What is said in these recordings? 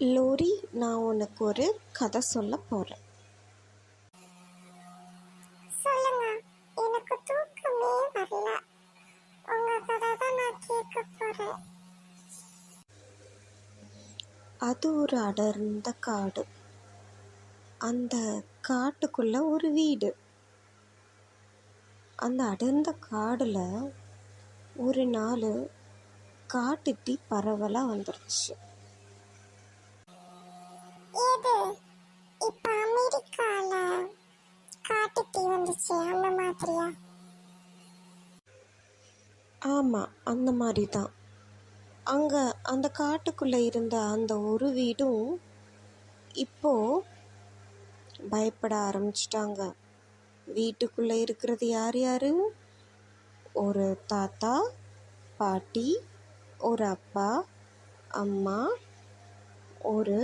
Lorry நான் உனக்கு ஒரு கதை சொல்ல போகிறேன் சொல்லுங்க. எனக்கு தூக்கமே வரல. உங்க கதை தான் நான் கேட்க போறேன். அது ஒரு அடர்ந்த காடு. அந்த காட்டுக்குள்ள ஒரு வீடு. அந்த அடர்ந்த காடில் ஒரு நாள் காட்டுத்தீ பரவலாக வந்துருச்சு. இருந்துச்சு. அந்த மாதிரியா? ஆமாம் அந்த மாதிரி தான் அங்கே அந்த காட்டுக்குள்ளே இருந்த அந்த ஒரு வீடும் இப்போது பயப்பட ஆரம்பிச்சிட்டாங்க. வீட்டுக்குள்ளே இருக்கிறது யார் யார்? ஒரு தாத்தா பாட்டி ஒரு அப்பா அம்மா ஒரு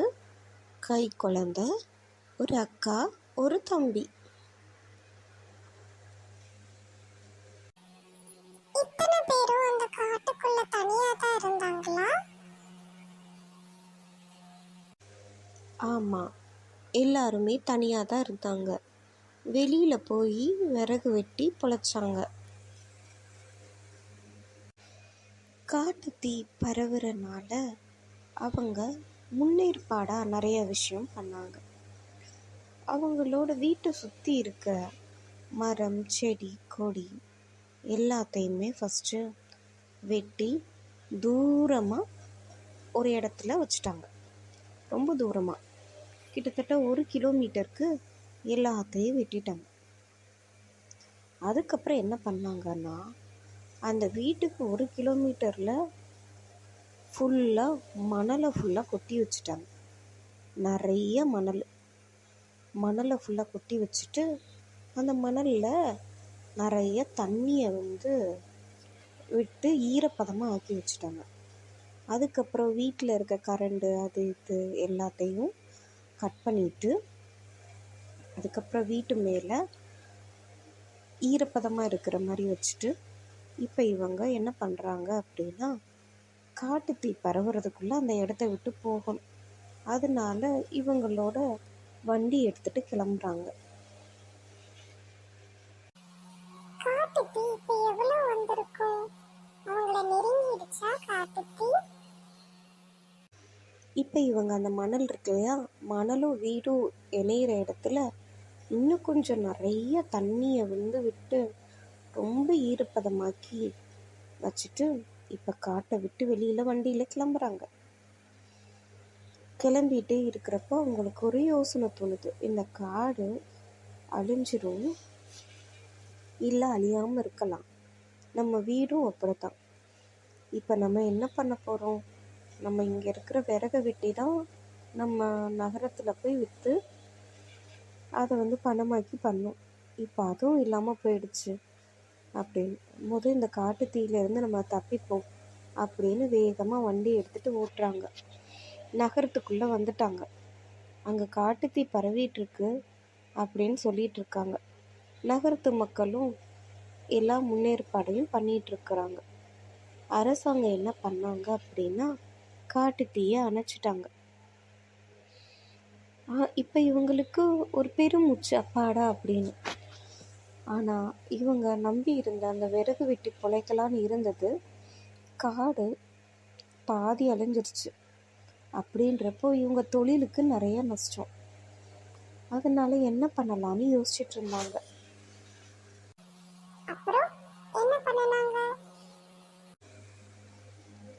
கை குழந்த ஒரு அக்கா ஒரு தம்பி. இத்தனை பேரும் அந்த காட்டுக்குள்ள தனியா தான் இருந்தாங்களா? ஆமாம் எல்லாருமே தனியாக தான் இருந்தாங்க. வெளியில் போய் விறகு வெட்டி பொழைச்சாங்க. காட்டு தீ பரவுறனால அவங்க முன்னேற்பாடாக நிறைய விஷயம் பண்ணாங்க. அவங்களோட வீட்டை சுற்றி இருக்க மரம் செடி கொடி எல்லாத்தையுமே ஃபஸ்ட்டு வெட்டி தூரமாக ஒரு இடத்துல வச்சுட்டாங்க. ரொம்ப தூரமாக கிட்டத்தட்ட ஒரு கிலோமீட்டருக்கு எல்லாத்தையும் வெட்டிட்டாங்க. அதுக்கப்புறம் என்ன பண்ணாங்கன்னா அந்த வீட்டுக்கு ஒரு கிலோமீட்டரில் ஃபுல்லாக மணலை ஃபுல்லாக கொட்டி வச்சுட்டாங்க. நிறைய மணல். மணலை ஃபுல்லாக கொட்டி வச்சுட்டு அந்த மணலில் நிறைய தண்ணியை வந்து விட்டு ஈரப்பதமாக ஆக்கி வச்சுட்டாங்க. அதுக்கப்புறம் வீட்டில் இருக்க கரண்டு அது இது எல்லாத்தையும் கட் பண்ணிவிட்டு அதுக்கப்புறம் வீட்டு மேலே ஈரப்பதமாக இருக்கிற மாதிரி வச்சுட்டு இப்போ இவங்க என்ன பண்ணுறாங்க அப்படின்னா காட்டுத்தீ பரவுறதுக்குள்ளே அந்த இடத்த விட்டு போகணும். அதனால இவங்களோட வண்டி எடுத்துகிட்டு கிளம்புறாங்க. காட்டுத்தீ இப்போ எவ்வளோ வந்திருக்கும்? அவங்கள நெருங்கிடுச்சா காட்டுத்தீ இப்போ இவங்க அந்த மணல் இருக்கு இல்லையா? மணலும் வீடும் இணையிற இடத்துல இன்னும் கொஞ்சம் நிறைய தண்ணியை வந்து விட்டு ரொம்ப ஈரப்பதமாக்கி வச்சுட்டு இப்போ காட்டை விட்டு வெளியில் வண்டியில் கிளம்புறாங்க. கிளம்பிட்டே இருக்கிறப்போ அவங்களுக்கு ஒரு யோசனை தோணுது. இந்த காடு அழிஞ்சிரும் இல்லை அழியாமல் இருக்கலாம். நம்ம வீடும் அப்படித்தான். இப்போ நம்ம என்ன பண்ண போகிறோம் நம்ம இங்கே இருக்கிற விறகை வெட்டி தான் நம்ம நகரத்தில் போய் விற்று அதை வந்து பணமாக்கி பண்ணோம். இப்போ அதுவும் இல்லாமல் போயிடுச்சு. அப்படின்னு. முதல் இந்த காட்டு தீயிலேருந்து நம்ம தப்பிப்போம் அப்படின்னு வேகமாக வண்டி எடுத்துகிட்டு ஓட்டுறாங்க. நகரத்துக்குள்ளே வந்துட்டாங்க. அங்கே காட்டுத்தீ பரவிட்டுருக்கு அப்படின்னு சொல்லிகிட்டு இருக்காங்க. நகரத்து மக்களும் எல்லா முன்னேற்பாடையும் பண்ணிகிட்ருக்குறாங்க அரசாங்கம் என்ன பண்ணாங்க அப்படின்னா காட்டு தீயை அணைச்சிட்டாங்க. இப்போ இவங்களுக்கு ஒரு பெருமூச்சு அப்பாடா அப்படின்னு. ஆனால் இவங்க நம்பி இருந்த அந்த விறகு வெட்டி பொழைக்கலான்னு இருந்தது காடு பாதி அழிஞ்சிருச்சு. அப்படின்றப்போ இவங்க தொழிலுக்கு நிறைய நஷ்டம். அதனால என்ன பண்ணலான்னு யோசிச்சுட்டு இருந்தாங்க. அப்புறம் என்ன பண்ணனாங்க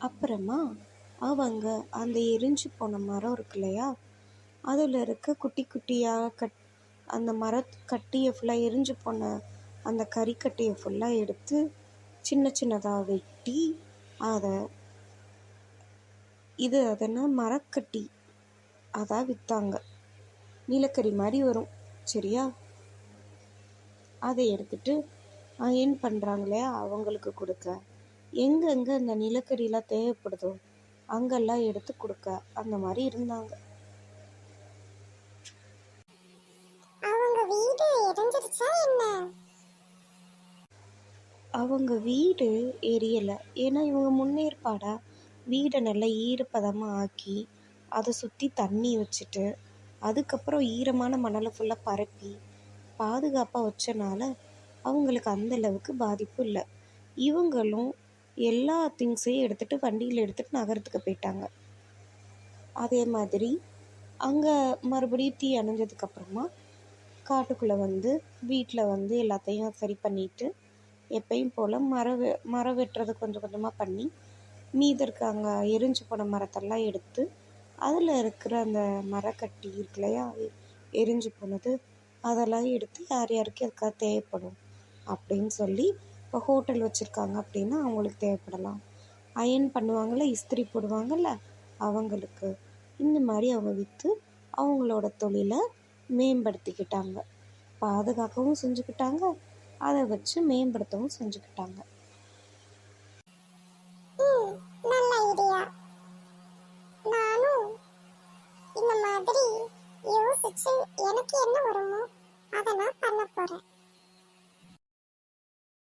அப்புறமா அவங்க அந்த எரிஞ்சு போன மரம் இருக்கு இல்லையா? அதில் இருக்க குட்டி குட்டியாக கட் அந்த மர கட்டியை ஃபுல்லாக எரிஞ்சு போன அந்த கறிக்கட்டையை ஃபுல்லாக எடுத்து சின்ன சின்னதாக வெட்டி அதை இது அதனால் மரக்கட்டி அதான் விற்றாங்க நிலக்கரி மாதிரி வரும் சரியா? அதை எடுத்துட்டு அயன் பண்ணுறாங்களே அவங்களுக்கு கொடுக்க. எங்கெங்கே இந்த நிலக்கரிலாம் தேவைப்படுதோ அங்கெல்லாம் எடுத்து கொடுக்க. அந்த மாதிரி இருந்தாங்க. அவங்க வீடு எரியலை. ஏன்னா இவங்க முன்னேற்பாடாக வீடை நல்லா ஈரப்பதமாக ஆக்கி அதை சுற்றி தண்ணி வச்சுட்டு அதுக்கப்புறம் ஈரமான மணலை ஃபுல்லாக பரப்பி பாதுகாப்பாக வச்சனால அவங்களுக்கு அந்த அளவுக்கு பாதிப்பு இல்லை. இவங்களும் எல்லா திங்ஸையும் எடுத்துகிட்டு வண்டியில் எடுத்துகிட்டு நகரத்துக்கு போயிட்டாங்க. அதே மாதிரி அங்கே மறுபடியும் தீ அணைஞ்சதுக்கப்புறமா காட்டுக்குள்ளே வந்து வீட்டில் வந்து எல்லாத்தையும் சரி பண்ணிட்டு எப்பயும் போல் மரம் வெ மரம் வெட்டுறதை கொஞ்சம் கொஞ்சமாக பண்ணி மீதி இருக்க அங்கே எரிஞ்சு போன மரத்தெல்லாம் எடுத்து அதில் இருக்கிற அந்த மரக்கட்டி இருக்கு இல்லையா எரிஞ்சு போனது அதெல்லாம் எடுத்து யார் யாருக்கு அதுக்காக தேவைப்படும்? அப்படின்னு சொல்லி இப்போ ஹோட்டல் வச்சுருக்காங்க அப்படின்னா அவங்களுக்கு தேவைப்படலாம். அயன் பண்ணுவாங்கள்ல இஸ்திரி போடுவாங்கள்ல அவங்களுக்கு. இந்த மாதிரி அவங்க விற்று அவங்களோட தொழிலை மேம்படுத்திக்கிட்டாங்க. பாதுகாக்கவும் செஞ்சுக்கிட்டாங்க. அதை வச்சு மேம்படுத்தவும் செஞ்சுக்கிட்டாங்க.